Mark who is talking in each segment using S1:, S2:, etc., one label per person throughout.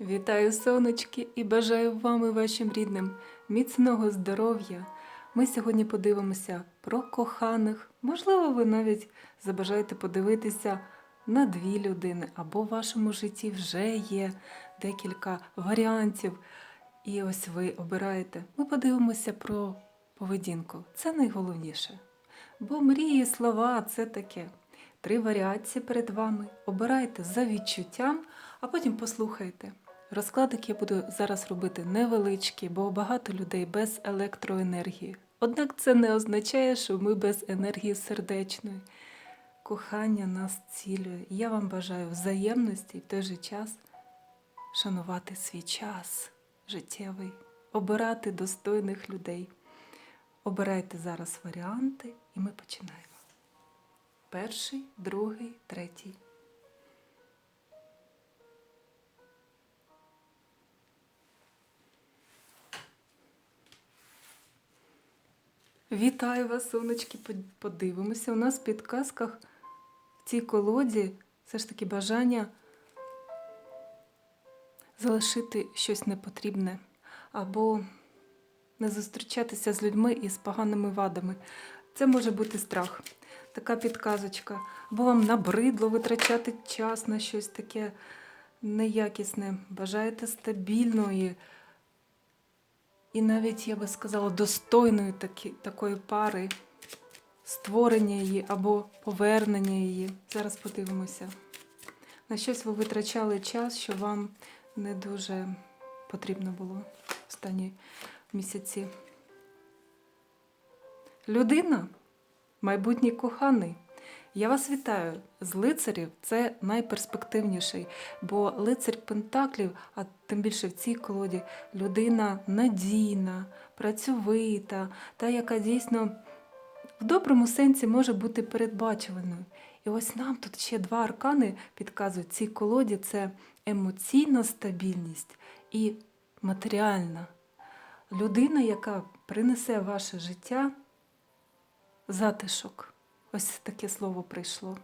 S1: Вітаю, сонечки, і бажаю вам і вашим рідним міцного здоров'я. Ми сьогодні подивимося про коханих. Можливо, ви навіть забажаєте подивитися на дві людини, або в вашому житті вже є декілька варіантів. І ось ви обираєте. Ми подивимося про поведінку. Це найголовніше. Бо мрії, слова це таке. Три варіації перед вами. Обирайте за відчуттям, а потім послухайте. Розкладик я буду зараз робити невеличкий, бо багато людей без електроенергії. Однак це не означає, що ми без енергії сердечної. Кохання нас цілює. Я вам бажаю взаємності і в той же час шанувати свій час життєвий, обирати достойних людей. Обирайте зараз варіанти, і ми починаємо. Перший, другий, третій. Вітаю вас, сонечки. Подивимося. У нас в підказках в цій колоді все ж таки бажання залишити щось непотрібне або не зустрічатися з людьми із поганими вадами. Це може бути страх, така підказочка. Або вам набридло витрачати час на щось таке неякісне. Бажаєте стабільної і навіть, я би сказала, достойної такі, такої пари, створення її або повернення її. Зараз подивимося. На щось ви витрачали час, що вам не дуже потрібно було останні місяці. Людина, майбутній коханий. Я вас вітаю. З лицарів це найперспективніший, бо лицар Пентаклів, а тим більше в цій колоді, людина надійна, працьовита, та, яка дійсно в доброму сенсі може бути передбачуваною. І ось нам тут ще два аркани підказують. Цій колоді це емоційна стабільність і матеріальна. Людина, яка принесе ваше життя затишок. Ось таке слово прийшло.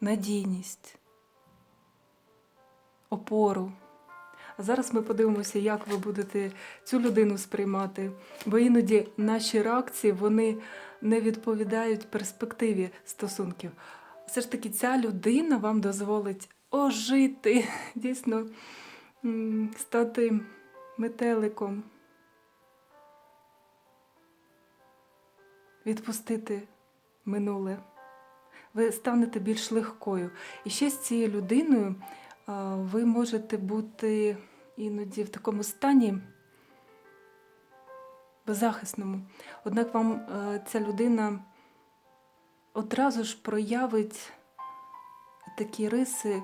S1: Надійність, опору. А зараз ми подивимося, як ви будете цю людину сприймати. Бо іноді наші реакції вони не відповідають перспективі стосунків. Все ж таки, ця людина вам дозволить ожити, дійсно стати метеликом, відпустити минуле. Ви станете більш легкою. І ще з цією людиною ви можете бути іноді в такому стані беззахисному. Однак вам е, ця людина одразу ж проявить такі риси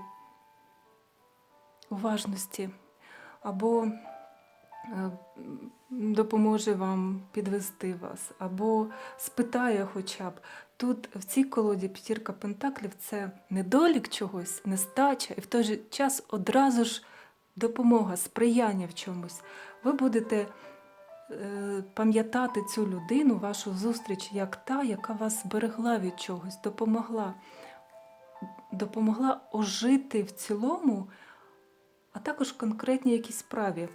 S1: уважності або е, допоможе вам підвести вас, або спитає хоча б. Тут в цій колоді п'ятірка пентаклів це недолік чогось, нестача, і в той же час одразу ж допомога, сприяння в чомусь. Ви будете е, пам'ятати цю людину, вашу зустріч, як та, яка вас зберегла від чогось, допомогла, допомогла ожити в цілому, а також конкретній якійсь справі.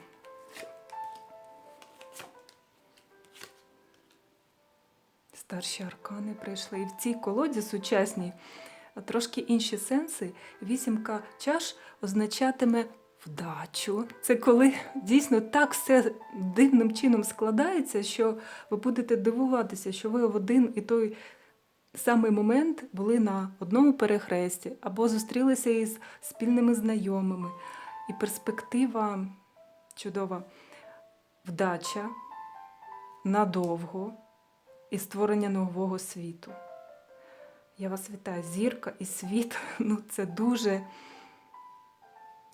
S1: Старші аркани прийшли. І в цій колоді сучасній трошки інші сенси. Вісімка чаш означатиме вдачу. Це коли дійсно так все дивним чином складається, що ви будете дивуватися, що ви в один і той самий момент були на одному перехресті або зустрілися із спільними знайомими. І перспектива чудова вдача надовго і створення нового світу. Я вас вітаю. Зірка і світ ну це дуже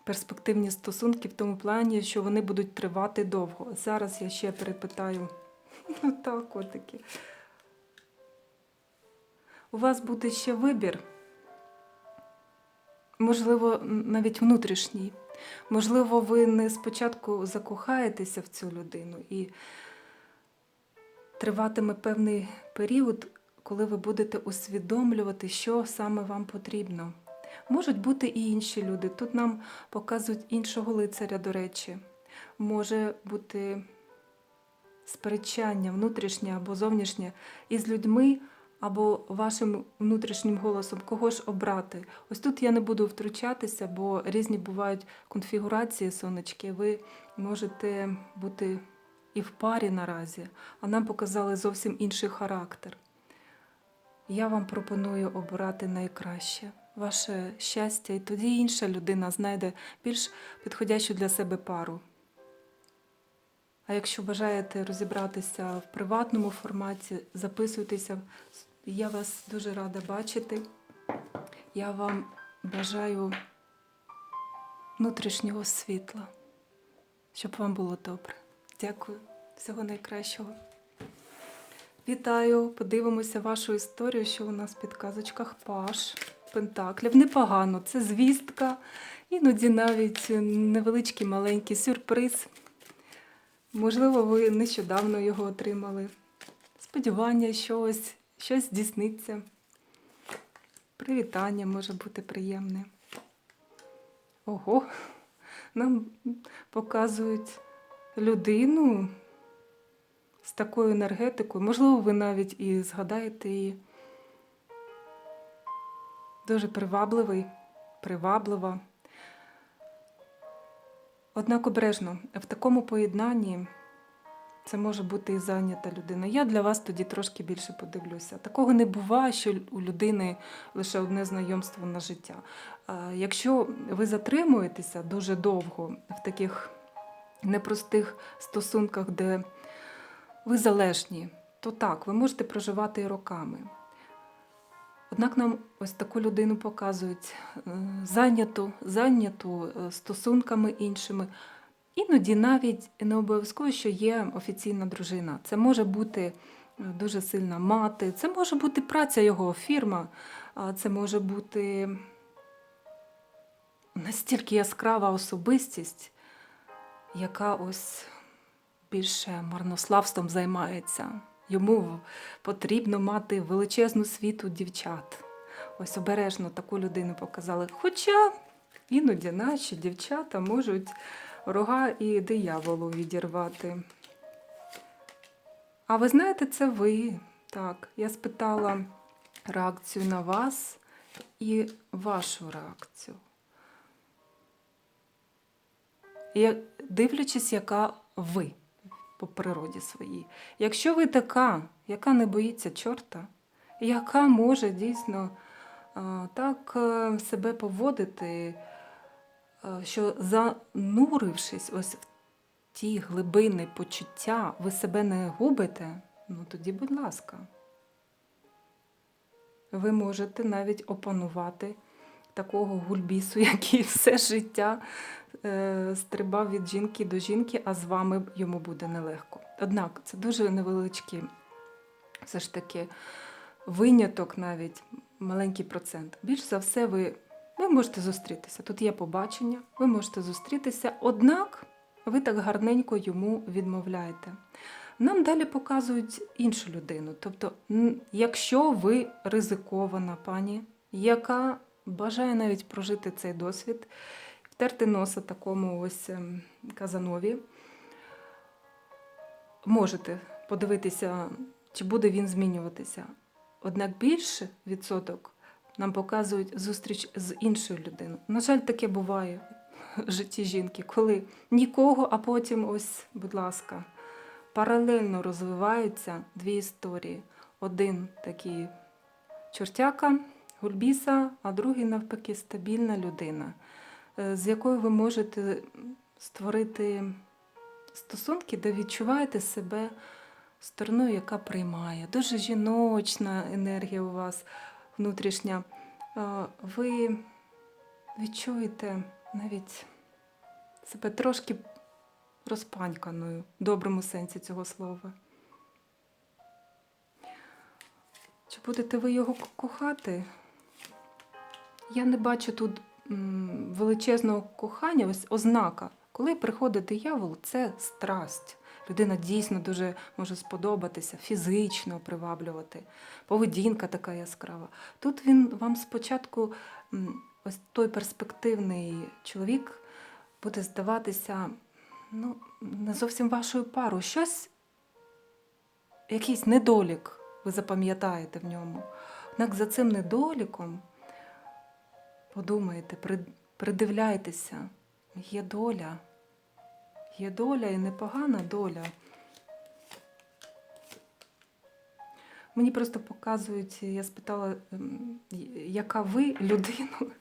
S1: перспективні стосунки в тому плані, що вони будуть тривати довго. Зараз я ще перепитаю. Ну так, котики. У вас буде ще вибір, можливо, навіть внутрішній. Можливо, ви не спочатку закохаєтеся в цю людину і триватиме певний період, коли ви будете усвідомлювати, що саме вам потрібно. Можуть бути і інші люди. Тут нам показують іншого лицаря, до речі. Може бути сперечання внутрішнє або зовнішнє із людьми, або вашим внутрішнім голосом, кого ж обрати. Ось тут я не буду втручатися, бо різні бувають конфігурації сонечки. Ви можете бути і в парі наразі, а нам показали зовсім інший характер. Я вам пропоную обирати найкраще, ваше щастя, і тоді інша людина знайде більш підходящу для себе пару. А якщо бажаєте розібратися в приватному форматі, записуйтеся. Я вас дуже рада бачити. Я вам бажаю внутрішнього світла, щоб вам було добре. Дякую, всього найкращого. Вітаю! Подивимося вашу історію, що у нас в підказочках Паш Пентаклів. Непогано, це звістка, іноді навіть невеличкий маленький сюрприз. Можливо, ви нещодавно його отримали. Сподівання, що ось щось здійсниться. Привітання може бути приємне. Ого, нам показують людину з такою енергетикою. Можливо, ви навіть і згадаєте її. Дуже привабливий, приваблива. Однак обережно, в такому поєднанні це може бути і зайнята людина. Я для вас тоді трошки більше подивлюся. Такого не буває, що у людини лише одне знайомство на життя. Якщо ви затримуєтеся дуже довго в таких непростих стосунках, де ви залежні, то так, ви можете проживати і роками. Однак нам ось таку людину показують е, зайняту, зайняту е, стосунками іншими. Іноді навіть не обов'язково, що є офіційна дружина. Це може бути е, дуже сильна мати, це може бути праця його фірма, це може бути настільки яскрава особистість, яка ось більше марнославством займається. Йому потрібно мати величезну світу дівчат. Ось обережно таку людину показали. Хоча іноді наші дівчата можуть рога і дияволу відірвати. А ви знаєте, це ви. Так, я спитала реакцію на вас і вашу реакцію. Я, дивлячись, яка ви по природі своїй. Якщо ви така, яка не боїться чорта, яка може дійсно так е, себе поводити, е, що занурившись ось в ті глибини почуття, ви себе не губите, ну тоді, будь ласка, ви можете навіть опанувати такого гульбісу, який все життя стрибав від жінки до жінки, а з вами йому буде нелегко. Однак це дуже невеличкий, все ж таки, виняток навіть, маленький процент. Більш за все, ви, ви можете зустрітися. Тут є побачення, ви можете зустрітися, однак ви так гарненько йому відмовляєте. Нам далі показують іншу людину. Тобто, якщо ви ризикована пані, яка бажає навіть прожити цей досвід, втерти носа такому ось ем, казанові, можете подивитися, чи буде він змінюватися. Однак більше відсоток нам показують зустріч з іншою людиною. На жаль, таке буває в житті жінки, коли нікого, а потім ось, будь ласка, паралельно розвиваються дві історії. Один такий чортяка, гульбіса, а другий, навпаки, стабільна людина, з якою ви можете створити стосунки, де відчуваєте себе стороною, яка приймає. Дуже жіночна енергія у вас внутрішня. Е, Ви відчуєте навіть себе трошки розпаньканою, в доброму сенсі цього слова. Чи будете ви його кохати? Я не бачу тут величезного кохання, ось ознака. Коли приходить диявол, це страсть. Людина дійсно дуже може сподобатися, фізично приваблювати, поведінка така яскрава. Тут він вам спочатку ось той перспективний чоловік буде здаватися ну, не зовсім вашою парою. Щось, якийсь недолік ви запам'ятаєте в ньому. Однак за цим недоліком подумайте, придивляйтеся, є доля. Є доля і непогана доля. Мені просто показують, я спитала, ем, яка ви людину,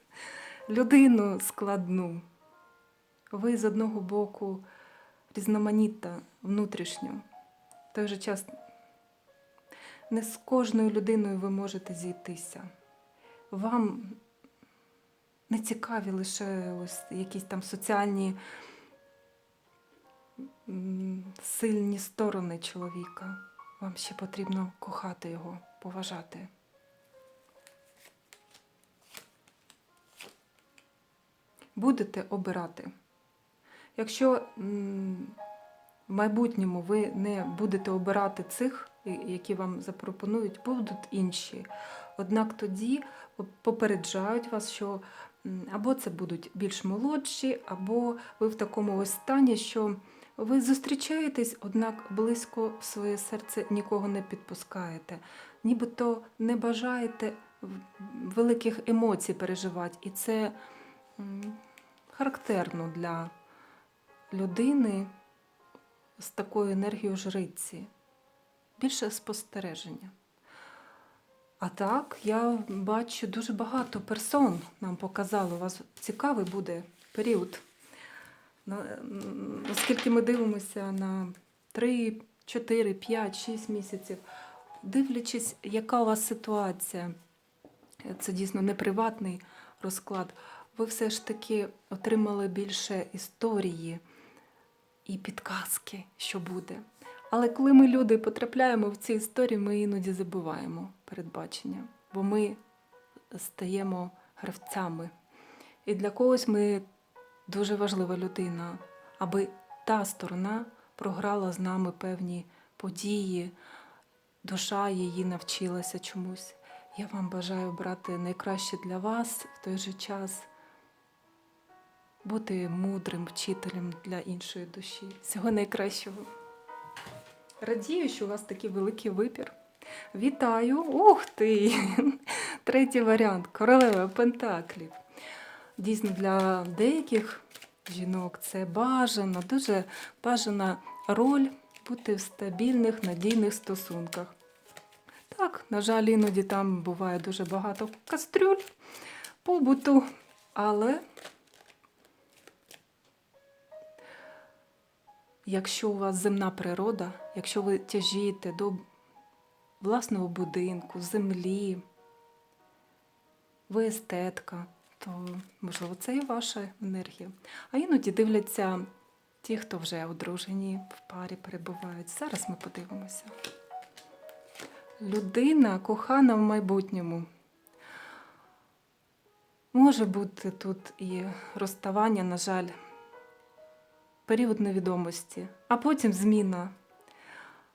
S1: людину складну. Ви з одного боку різноманітна внутрішньо. В той же час не з кожною людиною ви можете зійтися. Вам не цікаві лише ось якісь там соціальні сильні сторони чоловіка. Вам ще потрібно кохати його, поважати. Будете обирати. Якщо в майбутньому ви не будете обирати цих, які вам запропонують, будуть інші. Однак тоді попереджають вас, що або це будуть більш молодші, або ви в такому ось стані, що ви зустрічаєтесь, однак близько в своє серце нікого не підпускаєте, нібито не бажаєте великих емоцій переживати. І це характерно для людини з такою енергією жриці. Більше спостереження. А так, я бачу дуже багато персон нам показали. У вас цікавий буде період. Оскільки ми дивимося на 3, 4, 5, 6 місяців, дивлячись, яка у вас ситуація, це дійсно не приватний розклад, ви все ж таки отримали більше історії і підказки, що буде. Але коли ми люди потрапляємо в ці історії, ми іноді забуваємо передбачення, бо ми стаємо гравцями. І для когось ми дуже важлива людина, аби та сторона програла з нами певні події, душа її навчилася чомусь. Я вам бажаю брати найкраще для вас в той же час бути мудрим вчителем для іншої душі. Всього найкращого. Радію, що у вас такий великий вибір. Вітаю! Ух ти! Третій варіант королева Пентаклів. Дійсно, для деяких жінок це бажано, дуже бажана роль бути в стабільних, надійних стосунках. Так, на жаль, іноді там буває дуже багато кастрюль побуту, але якщо у вас земна природа, якщо ви тяжієте до власного будинку, землі, ви естетка, то можливо це і ваша енергія. А іноді дивляться ті, хто вже одружені в парі перебувають. Зараз ми подивимося. Людина кохана в майбутньому. Може бути тут і розставання, на жаль, період невідомості, а потім зміна,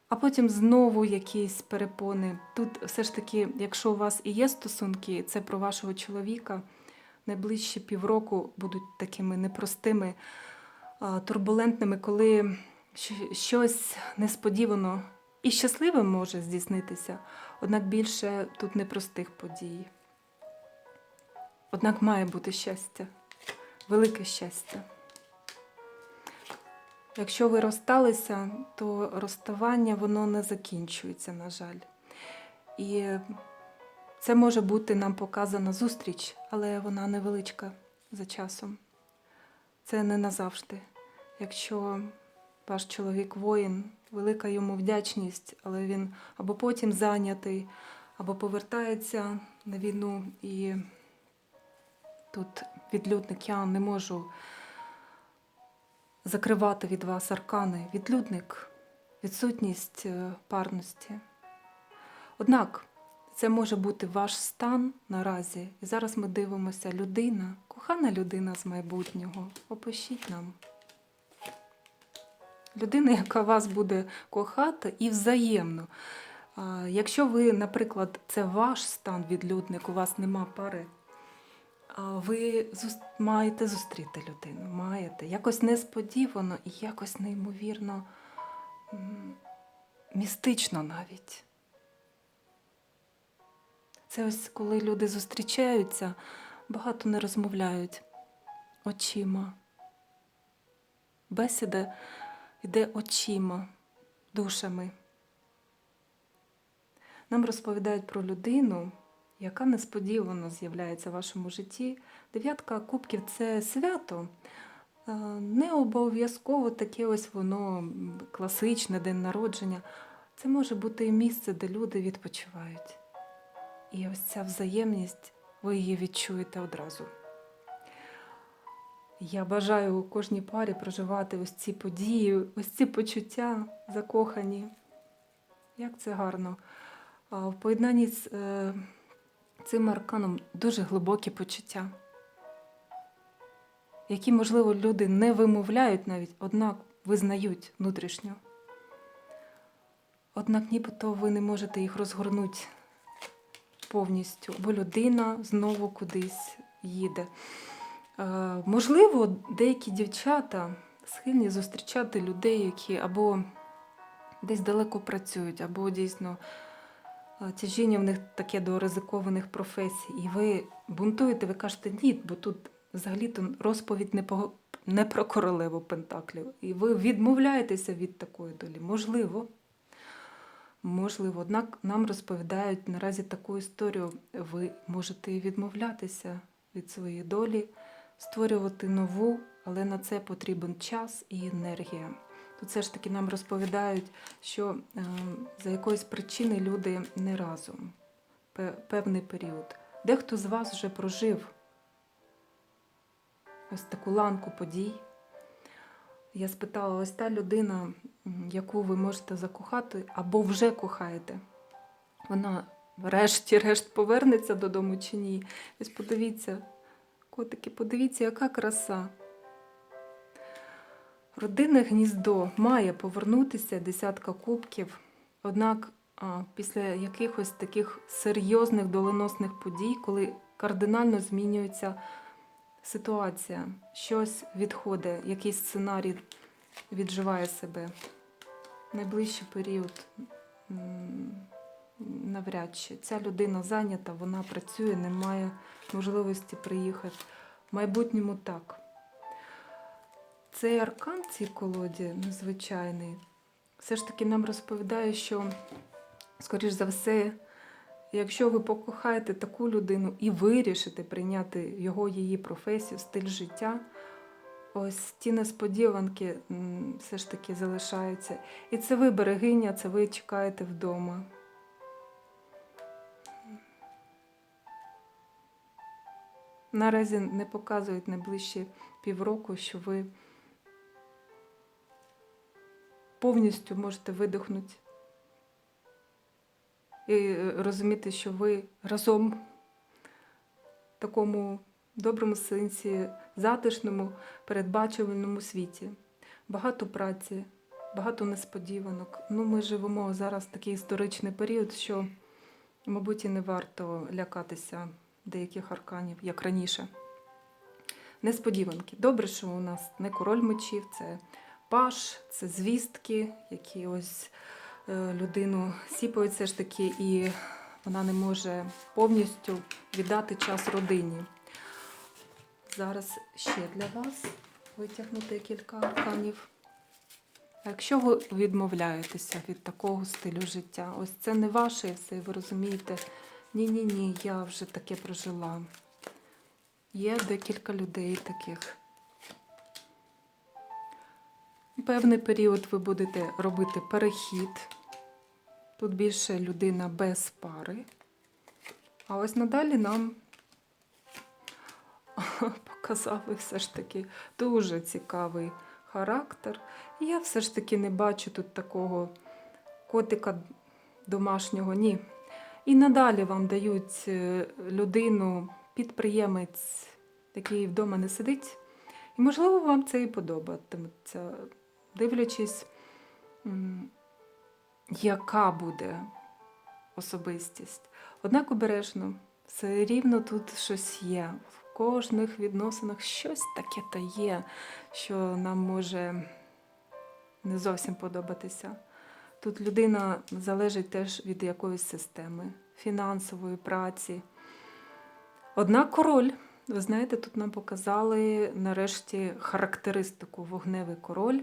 S1: а потім знову якісь перепони. Тут все ж таки, якщо у вас і є стосунки, це про вашого чоловіка, найближчі півроку будуть такими непростими, турбулентними, коли щось несподівано і щасливе може здійснитися, однак більше тут непростих подій. Однак має бути щастя, велике щастя. Якщо ви розсталися, то розставання воно не закінчується, на жаль. І це може бути нам показана зустріч, але вона невеличка за часом. Це не назавжди. Якщо ваш чоловік воїн, велика йому вдячність, але він або потім зайнятий, або повертається на війну і тут відлюдник я не можу закривати від вас аркани. Відлюдник, відсутність е, парності. Однак це може бути ваш стан наразі. І зараз ми дивимося людина, кохана людина з майбутнього. Опишіть нам. Людина, яка вас буде кохати і взаємно. Якщо ви, наприклад, це ваш стан відлюдник, у вас нема пари, ви маєте зустріти людину, маєте якось несподівано і якось неймовірно містично навіть. Це ось коли люди зустрічаються, багато не розмовляють очима. Бесіда йде очима, душами. Нам розповідають про людину, яка несподівано з'являється в вашому житті. Дев'ятка кубків це свято. Е, Не обов'язково таке ось воно класичне день народження. Це може бути і місце, де люди відпочивають. І ось ця взаємність, ви її відчуєте одразу. Я бажаю кожній парі проживати ось ці події, ось ці почуття закохані. Як це гарно. В поєднанні з е, цим арканом дуже глибокі почуття, які, можливо, люди не вимовляють навіть, однак визнають внутрішньо. Однак нібито ви не можете їх розгорнути повністю, бо людина знову кудись їде. Е, Можливо, деякі дівчата схильні зустрічати людей, які або десь далеко працюють, або дійсно тяжіння в них таке до ризикованих професій. І ви бунтуєте, ви кажете ні, бо тут взагалі-то розповідь не, по, не про королеву Пентаклів. І ви відмовляєтеся від такої долі. Можливо. Можливо, однак нам розповідають наразі таку історію. Ви можете відмовлятися від своєї долі, створювати нову, але на це потрібен час і енергія. Тут все ж таки нам розповідають, що е, за якоїсь причини люди не разом певний період. Дехто з вас вже прожив ось таку ланку подій. Я спитала, ось та людина, яку ви можете закохати або вже кохаєте, вона врешті-решт повернеться додому чи ні. Ось подивіться, котики, подивіться, яка краса. Родинне гніздо має повернутися десятка кубків, однак після якихось таких серйозних доленосних подій, коли кардинально змінюється ситуація, щось відходить, якийсь сценарій відживає себе. Найближчий період навряд чи ця людина зайнята, вона працює, не має можливості приїхати. В майбутньому так. Цей аркан цій колоді незвичайний. Все ж таки нам розповідає, що, скоріш за все, якщо ви покохаєте таку людину і вирішите прийняти його, її професію, стиль життя, ось ті несподіванки все ж таки залишаються. І це ви, берегиня, це ви чекаєте вдома. Наразі не показують найближчі півроку, що ви повністю можете видихнути і е, розуміти, що ви разом в такому доброму сенсі, затишному, передбачувальному світі. Багато праці, багато несподіванок. Ну, ми живемо зараз в такий історичний період, що, мабуть, і не варто лякатися деяких арканів, як раніше. Несподіванки. Добре, що у нас не король мечів, це паш, це звістки, які ось е, людину сіпають все ж таки, і вона не може повністю віддати час родині. Зараз ще для вас витягнути кілька арканів. Якщо ви відмовляєтеся від такого стилю життя, ось це не ваше все, ви розумієте, ні-ні ні, я вже таке прожила. Є декілька людей таких. Певний період ви будете робити перехід. Тут більше людина без пари. А ось надалі нам показали все ж таки дуже цікавий характер. І я все ж таки не бачу тут такого котика домашнього, ні. І надалі вам дають е, людину, підприємець, який вдома не сидить. І, можливо, вам це і подобатиметься, дивлячись, яка буде особистість. Однак обережно, все рівно тут щось є. в кожних відносинах щось таке та є, що нам може не зовсім подобатися. Тут людина залежить теж від якоїсь системи, фінансової праці. Однак король, ви знаєте, тут нам показали нарешті характеристику вогневий король,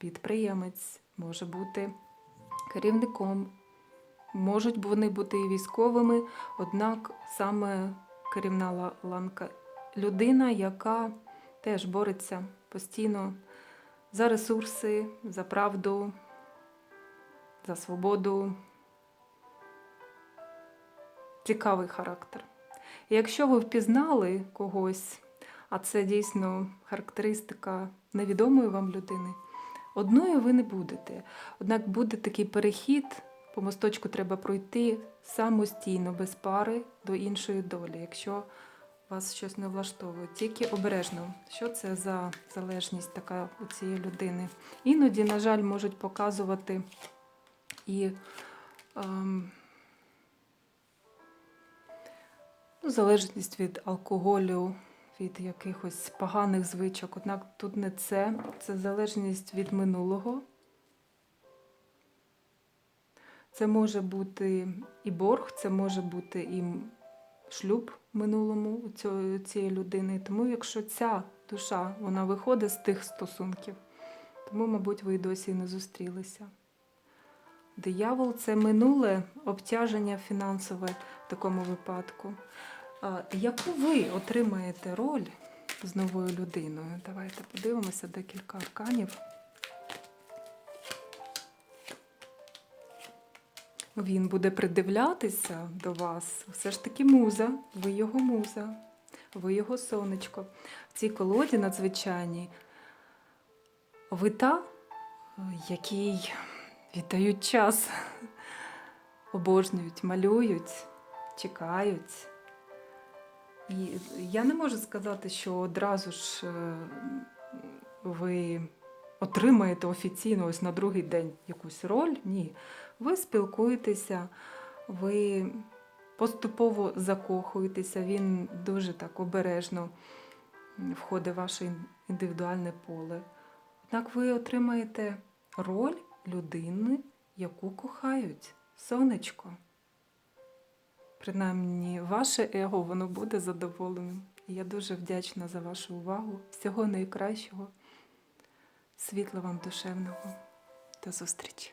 S1: підприємець, може бути керівником, можуть вони бути і військовими, однак саме керівна ланка людина, яка теж бореться постійно за ресурси, за правду, за свободу. Цікавий характер. І якщо ви впізнали когось, а це дійсно характеристика невідомої вам людини, одною ви не будете. Однак буде такий перехід, по мосточку треба пройти самостійно, без пари до іншої долі, якщо вас щось не влаштовує. Тільки обережно, що це за залежність така у цієї людини. Іноді, на жаль, можуть показувати і. Ем, Ну, залежність від алкоголю, від якихось поганих звичок. Однак тут не це, це залежність від минулого. Це може бути і борг, це може бути і шлюб минулому цієї людини. Тому якщо ця душа вона виходить з тих стосунків, тому, мабуть, ви й досі не зустрілися. Диявол це минуле обтяження фінансове в такому випадку. Яку ви отримаєте роль з новою людиною? Давайте подивимося декілька арканів. Він буде придивлятися до вас. Все ж таки муза, ви його муза, ви його сонечко. В цій колоді надзвичайній ви та, який віддають час, обожнюють, малюють, чекають. Я не можу сказати, що одразу ж е, ви отримаєте офіційно ось на другий день якусь роль. Ні. Ви спілкуєтеся, ви поступово закохуєтеся, він дуже так обережно входить в ваше індивідуальне поле. Однак ви отримаєте роль людини, яку кохають, сонечко. Принаймні, ваше его воно буде задоволеним. І я дуже вдячна за вашу увагу. Всього найкращого, світла вам душевного. До зустрічі!